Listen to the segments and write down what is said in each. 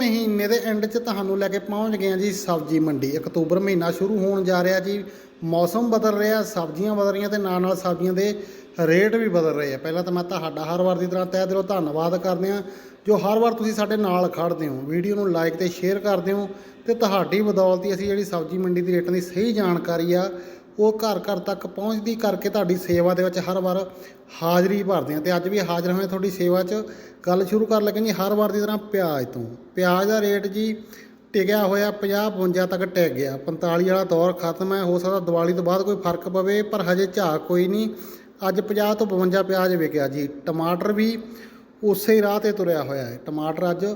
ਮਹੀਨੇ ਦੇ ਐਂਡ 'ਚ ਤੁਹਾਨੂੰ ਲੈ ਕੇ ਪਹੁੰਚ ਗਏ ਹਾਂ ਜੀ ਸਬਜ਼ੀ ਮੰਡੀ। ਅਕਤੂਬਰ ਮਹੀਨਾ ਸ਼ੁਰੂ ਹੋਣ ਜਾ ਰਿਹਾ ਜੀ। ਮੌਸਮ ਬਦਲ ਰਿਹਾ, ਸਬਜ਼ੀਆਂ ਬਦਲ ਰਹੀਆਂ ਤੇ ਨਾਲ ਨਾਲ ਸਬਜ਼ੀਆਂ ਦੇ ਰੇਟ ਵੀ ਬਦਲ ਰਹੇ ਆ। ਪਹਿਲਾਂ ਤਾਂ ਮੈਂ ਤੁਹਾਡਾ ਹਰ ਵਾਰ ਦੀ ਤਰ੍ਹਾਂ ਤਹਿ ਦਿਲੋਂ ਧੰਨਵਾਦ ਕਰਦੇ ਹਾਂ, ਜੋ ਹਰ ਵਾਰ ਤੁਸੀਂ ਸਾਡੇ ਨਾਲ ਖੜਦੇ ਹੋ। ਵੀਡੀਓ ਨੂੰ ਲਾਈਕ ਤੇ ਸ਼ੇਅਰ ਕਰਦੇ ਹੋ ਤੇ ਤੁਹਾਡੀ ਬਦੌਲਤ ਅਸੀਂ ਜਿਹੜੀ ਸਬਜ਼ੀ ਮੰਡੀ ਦੇ ਰੇਟਾਂ ਦੀ ਸਹੀ ਜਾਣਕਾਰੀ ਆ ਉਹ ਘਰ ਘਰ ਤੱਕ ਪਹੁੰਚਦੀ ਕਰਕੇ ਤੁਹਾਡੀ ਸੇਵਾ ਦੇ ਵਿੱਚ ਹਰ ਵਾਰ ਹਾਜ਼ਰੀ ਭਰਦੇ ਹਾਂ। ਤੇ ਅੱਜ ਵੀ ਹਾਜ਼ਰ ਹੋਏ ਤੁਹਾਡੀ ਸੇਵਾ 'ਚ। ਗੱਲ ਸ਼ੁਰੂ ਕਰਨ ਲੱਗੇ ਜੀ, ਹਰ ਵਾਰ ਦੀ ਤਰ੍ਹਾਂ ਪਿਆਜ਼ ਤੋਂ। ਪਿਆਜ਼ ਦਾ ਰੇਟ ਜੀ ਟਿਕਿਆ ਹੋਇਆ 50 52 ਤੱਕ ਟਿਕ ਗਿਆ। 45 ਵਾਲਾ ਦੌਰ ਖਤਮ ਹੈ, ਹੋ ਸਕਦਾ ਦੀਵਾਲੀ ਤੋਂ ਬਾਅਦ ਕੋਈ ਫ਼ਰਕ ਪਵੇ, ਪਰ ਹਜੇ ਝਾਕ ਕੋਈ ਨਹੀਂ। ਅੱਜ 50 ਤੋਂ 52 ਪਿਆਜ਼ ਵਿਕਿਆ ਜੀ। ਟਮਾਟਰ ਵੀ ਉਸੇ ਰਾਹ ਤੇ ਤੁਰਿਆ ਹੋਇਆ ਹੈ। ਟਮਾਟਰ ਅੱਜ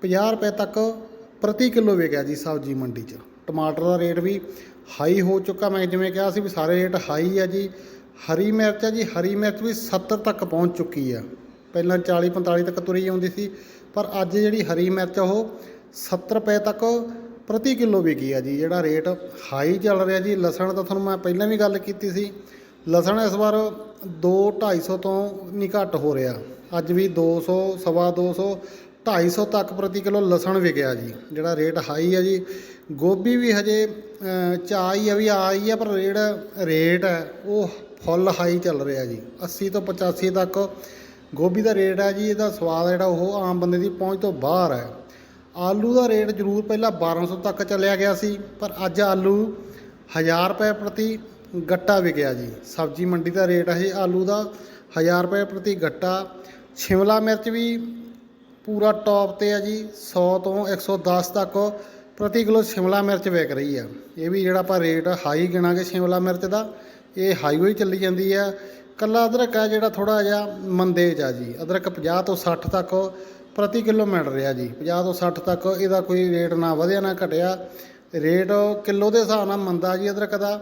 50 ਰੁਪਏ ਤੱਕ ਪ੍ਰਤੀ ਕਿਲੋ ਵਿਕਿਆ ਜੀ ਸਬਜ਼ੀ ਮੰਡੀ 'ਚ। ਟਮਾਟਰ ਦਾ ਰੇਟ ਵੀ ਹਾਈ ਹੋ ਚੁੱਕਾ। ਮੈਂ ਜਿਵੇਂ ਕਿਹਾ ਸੀ ਵੀ ਸਾਰੇ ਰੇਟ ਹਾਈ ਆ ਜੀ। ਹਰੀ ਮਿਰਚ ਆ ਜੀ, ਹਰੀ ਮਿਰਚ ਵੀ 70 ਤੱਕ ਪਹੁੰਚ ਚੁੱਕੀ ਆ। ਪਹਿਲਾਂ 40 45 ਤੱਕ ਤੁਰੀ ਆਉਂਦੀ ਸੀ, ਪਰ ਅੱਜ ਜਿਹੜੀ ਹਰੀ ਮਿਰਚ ਆ ਉਹ 70 ਰੁਪਏ ਤੱਕ ਪ੍ਰਤੀ ਕਿਲੋ ਵਿਕੀ ਆ ਜੀ। ਜਿਹੜਾ ਰੇਟ ਹਾਈ ਚੱਲ ਰਿਹਾ ਜੀ, ਲਸਣ ਤਾਂ ਤੁਹਾਨੂੰ ਮੈਂ ਪਹਿਲਾਂ ਵੀ ਗੱਲ ਕੀਤੀ ਸੀ। ਲਸਣ ਇਸ ਵਾਰ 2 250 ਤੋਂ ਨਹੀਂ ਘੱਟ ਹੋ ਰਿਹਾ। ਅੱਜ ਵੀ 200 ਸਵਾ 200 250 ਤੱਕ ਪ੍ਰਤੀ ਕਿਲੋ ਲਸਣ ਵਿਕਿਆ ਜੀ, ਜਿਹੜਾ ਰੇਟ ਹਾਈ ਹੈ ਜੀ। ਗੋਭੀ ਵੀ ਹਜੇ ਚਾਹ ਹੀ ਆ ਵੀ ਆਈ ਹੀ ਆ, ਪਰ ਜਿਹੜਾ ਰੇਟ ਹੈ ਉਹ ਫੁੱਲ ਹਾਈ ਚੱਲ ਰਿਹਾ ਜੀ। 80 ਤੋਂ 85 ਤੱਕ ਗੋਭੀ ਦਾ ਰੇਟ ਹੈ ਜੀ, ਇਹਦਾ ਸਵਾਦ ਜਿਹੜਾ ਉਹ ਆਮ ਬੰਦੇ ਦੀ ਪਹੁੰਚ ਤੋਂ ਬਾਹਰ ਹੈ ਆਲੂ ਦਾ ਰੇਟ ਜ਼ਰੂਰ ਪਹਿਲਾਂ 1200 ਤੱਕ ਚੱਲਿਆ ਗਿਆ ਸੀ, ਪਰ ਅੱਜ ਆਲੂ 1000 ਰੁਪਏ ਪ੍ਰਤੀ ਗੱਟਾ ਵਿਕਿਆ ਜੀ। ਸਬਜ਼ੀ ਮੰਡੀ ਦਾ ਰੇਟ ਹੈ ਜੀ ਆਲੂ ਦਾ 1000 ਰੁਪਏ ਪ੍ਰਤੀ ਗੱਟਾ। ਸ਼ਿਮਲਾ ਮਿਰਚ ਵੀ ਪੂਰਾ ਟੌਪ ਤੇ ਆ ਜੀ 100 ਤੋਂ 110 ਤੱਕ ਪ੍ਰਤੀ ਕਿਲੋ ਸ਼ਿਮਲਾ ਮਿਰਚ ਵਿਕ ਰਹੀ ਆ। ਇਹ ਵੀ ਜਿਹੜਾ ਆਪਾਂ ਰੇਟ ਹਾਈ ਗਿਣਾਂਗੇ ਸ਼ਿਮਲਾ ਮਿਰਚ ਦਾ, ਇਹ ਹਾਈਵੇ ਚੱਲੀ ਜਾਂਦੀ ਆ। ਕੱਲਾ ਅਦਰਕ ਆ ਜਿਹੜਾ ਥੋੜਾ ਜਿਹਾ ਮੰਦੇ 'ਚ ਆ ਜੀ, ਅਦਰਕ 50 ਤੋਂ 60 ਤੱਕ ਪ੍ਰਤੀ ਕਿਲੋ ਮਿਲ ਰਿਹਾ ਜੀ। 50 ਤੋਂ 60 ਤੱਕ ਇਹਦਾ ਕੋਈ ਰੇਟ ਨਾ ਵਧਿਆ ਨਾ ਘਟਿਆ। ਰੇਟ ਕਿਲੋ ਦੇ ਹਿਸਾਬ ਨਾਲ ਮੰਦਾ ਜੀ ਅਦਰਕ ਦਾ।